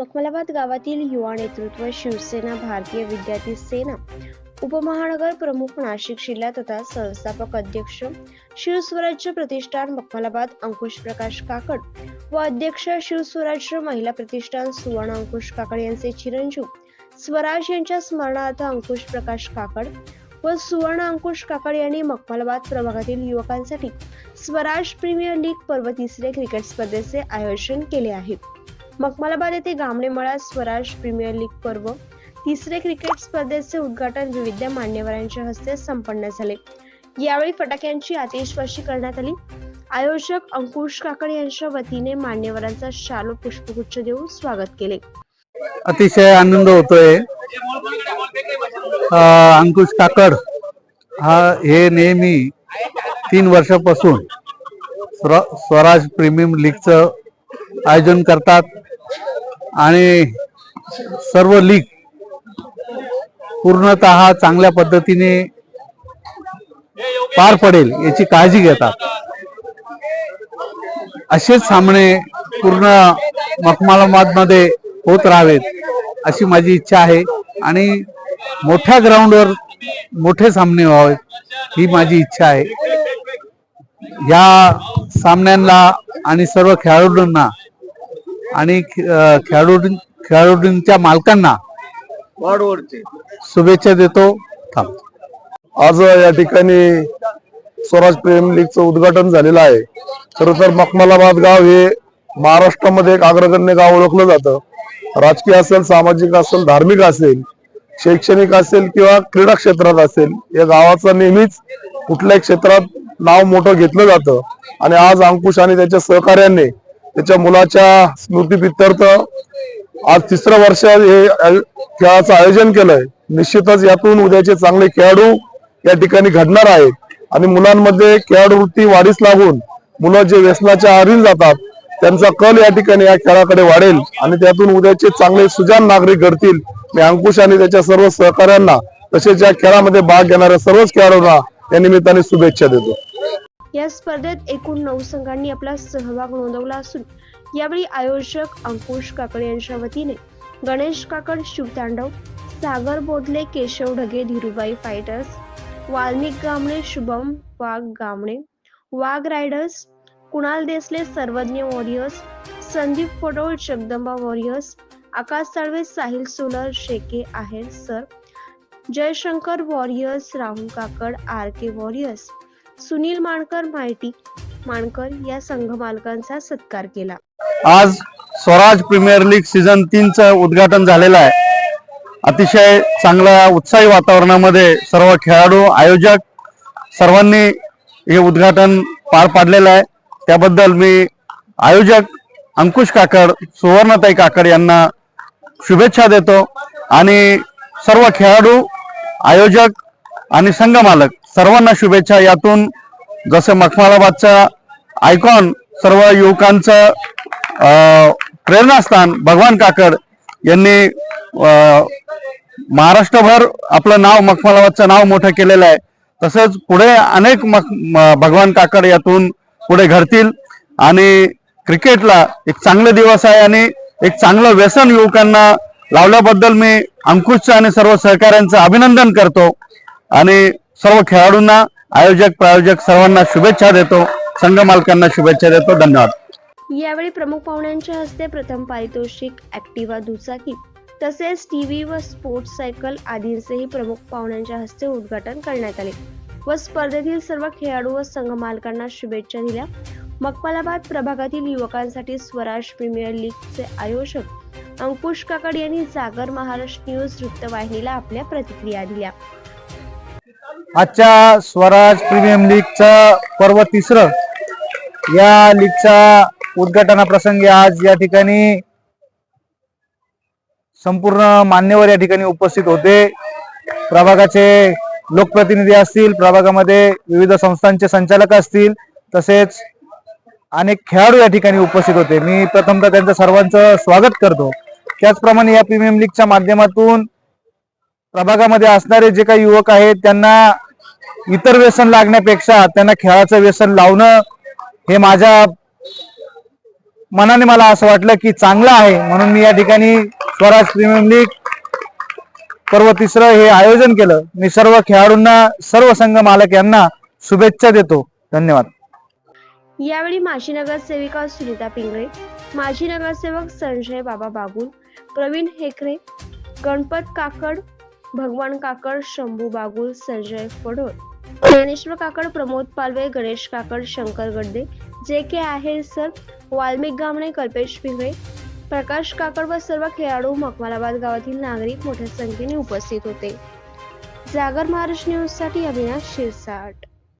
मखमलाबाद गावातील युवा नेतृत्व शिवसेना भारतीय विद्यार्थी सेना उपमहानगर प्रमुख नाशिक जिल्हा तथा संस्थापक अध्यक्ष शिवस्वराज्य प्रतिष्ठान मखमलाबाद अंकुश प्रकाश काकड व अध्यक्ष शिवस्वराज्य महिला प्रतिष्ठान सुवर्ण अंकुश काकड यांचे चिरंजीव स्वराज यांच्या स्मरणार्थ अंकुश प्रकाश काकड व सुवर्ण अंकुश काकड यांनी मखमलाबाद प्रभागातील युवकांसाठी स्वराज प्रीमियर लीग पर्व तिसरे क्रिकेट स्पर्धेचे आयोजन केले आहे. मखमलाबाद येथे गामणेमळा स्वराज प्रीमियर लीग पर्व. तिसरे क्रिकेट स्पर्धेचे उद्घाटन विविध मान्यवरांच्या हस्ते संपन्न झाले. यावेळी फटाक्यांची आतिषबाजी करण्यात आली. आयोजक अंकुश काकड यांच्या वतीने मान्यवरांचा शालू पुष्पगुच्छ देऊन स्वागत केले. अतिशय आनंद होतोय. अंकुश काकड हा हे नेहमी तीन वर्षापासून स्वराज प्रीमियम लीगचं आयोजन करतात. आणि सर्व लीग पूर्णतः चांगल्या पद्धतीने पार पडेल याची काळजी घेतात. असेच सामने पूर्ण मखमालाबादमध्ये होत राहावेत अशी माझी इच्छा आहे. आणि मोठ्या ग्राउंडवर मोठे सामने व्हावेत ही माझी इच्छा आहे. या सामन्यांना आणि सर्व खेळाडूंना आणि खेळाडू खेळाडूंच्या मालकांना शुभेच्छा देतो. थांब. आज या ठिकाणी स्वराज प्रेम लीगचं उद्घाटन झालेलं आहे. खर तर मखमलाबाद गाव हे महाराष्ट्रामध्ये एक अग्रगण्य गाव ओळखलं जातं. राजकीय असेल सामाजिक असेल धार्मिक असेल शैक्षणिक असेल किंवा क्रीडा क्षेत्रात असेल या गावाचं नेहमीच कुठल्याही क्षेत्रात नाव मोठं घेतलं जातं. आणि आज अंकुश आणि त्याच्या सहकार्याने त्याच्या मुलाच्या स्मृतीप्रित्यर्थ आज तिसरं वर्ष हे खेळाचं आयोजन केलंय. निश्चितच यातून उद्याचे चांगले खेळाडू या ठिकाणी घडणार आहेत. आणि मुलांमध्ये खेळाडू वृत्ती वाढीस लागून मुलं जे व्यसनाच्या आहारी जातात त्यांचा कल या ठिकाणी या खेळाकडे वाढेल. आणि त्यातून उद्याचे चांगले सुजान नागरिक घडतील. मी अंकुश आणि त्याच्या सर्व सहकाऱ्यांना तसेच या खेळामध्ये भाग घेणाऱ्या सर्वच खेळाडूंना या निमित्ताने शुभेच्छा देतो. या स्पर्धेत एकूण नऊ संघांनी आपला सहभाग नोंदवला असून यावेळी आयोजक अंकुश काकड यांच्या वतीने Ganesh Kakad Shivtandav Sagar Bodhale Keshav Dhage Dhirubai fighters Valmik Gamane Shubham Wagh Gamane Wagh riders Kunal Desale Sarvagya warriors Sandeep Phodol Jagdamba warriors Akash Salve Sahil solar शेके Aher sir. Jayshankar warriors Rahul Kakad R K warriors. Sunil Mankar माहिती माणकर या संघ मालकांचा सत्कार केला. आज Swaraj premier league season तीनचं उद्घाटन झालेलं आहे. अतिशय चांगल्या उत्साही वातावरणामध्ये सर्व खेळाडू आयोजक सर्वांनी हे उद्घाटन पार पाडलेलं आहे. त्याबद्दल मी आयोजक अंकुश काकड सुवर्णताई काकड यांना शुभेच्छा देतो. आणि सर्व खेळाडू आयोजक आणि संघ मालक सर्वांना शुभेच्छा. यातून जसं मखमालाबादचा आयकॉन सर्व युवकांचं प्रेरणास्थान भगवान काकड यांनी महाराष्ट्रभर आपलं नाव मखमालाबादचं नाव मोठं केलेलं आहे. तसंच पुढे अनेक मख म- भगवान काकड यातून पुढे घडतील. आणि क्रिकेटला एक चांगले दिवस आहे आणि एक चांगलं व्यसन युवकांना लावल्याबद्दल मी अंकुशचं आणि सर्व सहकाऱ्यांचं अभिनंदन करतो. आणि सर्व खेळाडूंना आयोजक प्रायोजक सर्वांना शुभेच्छा देतो. संघ मालकांना शुभेच्छा देतो. धन्यवाद. यावेळी प्रमुख पाहुण्यांच्या हस्ते प्रथम पारितोषिक ऍक्टिवा दुचाकी तसेच टीव्ही व स्पोर्ट्स सायकल आदींचेही प्रमुख पाहुण्यांच्या हस्ते उद्घाटन करण्यात आले व स्पर्धेतील सर्व खेळाडू व संघ मालकांना शुभेच्छा दिल्या. मकबालाबाद प्रभागातील युवकांसाठी स्वराज प्रीमियर लीगचे आयोजक अंकुश काकड यांनी जागर महाराष्ट्र न्यूज वृत्तवाहिनीला आपल्या प्रतिक्रिया दिल्या. आजच्या स्वराज प्रीमियम लीगचं पर्व तिसरं या लीगचा उद्घाटनाप्रसंगी आज या ठिकाणी संपूर्ण मान्यवर या ठिकाणी उपस्थित होते. प्रभागाचे लोकप्रतिनिधी असतील प्रभागामध्ये विविध संस्थांचे संचालक असतील तसेच अनेक खेळाडू या ठिकाणी उपस्थित होते. मी प्रथमतः त्यांचं सर्वांचं स्वागत करतो. त्याचप्रमाणे या प्रीमियम लीगच्या माध्यमातून प्रभागामध्ये असणारे जे काही युवक आहेत त्यांना इतर व्यसन लागण्यापेक्षा त्यांना खेळाचं व्यसन लावणं हे माझ्या मनाने मला असं वाटलं की चांगलं आहे. म्हणून मी या ठिकाणी स्वराज प्रीमियम लीग पर्व तिसरं हे आयोजन केलं. मी सर्व खेळाडूंना सर्व संघ मालक यांना शुभेच्छा देतो. धन्यवाद. यावेळी माजी नगरसेविका सुनीता पिंगळे माजी नगरसेवक संजय बाबा बागुल प्रवीण हेकरे गणपत काकड भगवान काकड शंभू बागुल संजय फडोळ ज्ञानेश्वर काकड प्रमोद पालवे गणेश काकड शंकर गड्डे जे के आहे सर वाल्मिक गामणे कल्पेश पिंगळे प्रकाश काकड व सर्व खेळाडू मकमालाबाद गावातील नागरिक मोठ्या संख्येने उपस्थित होते. जागर महाराष्ट्र न्यूजसाठी अविनाश शिरसाट.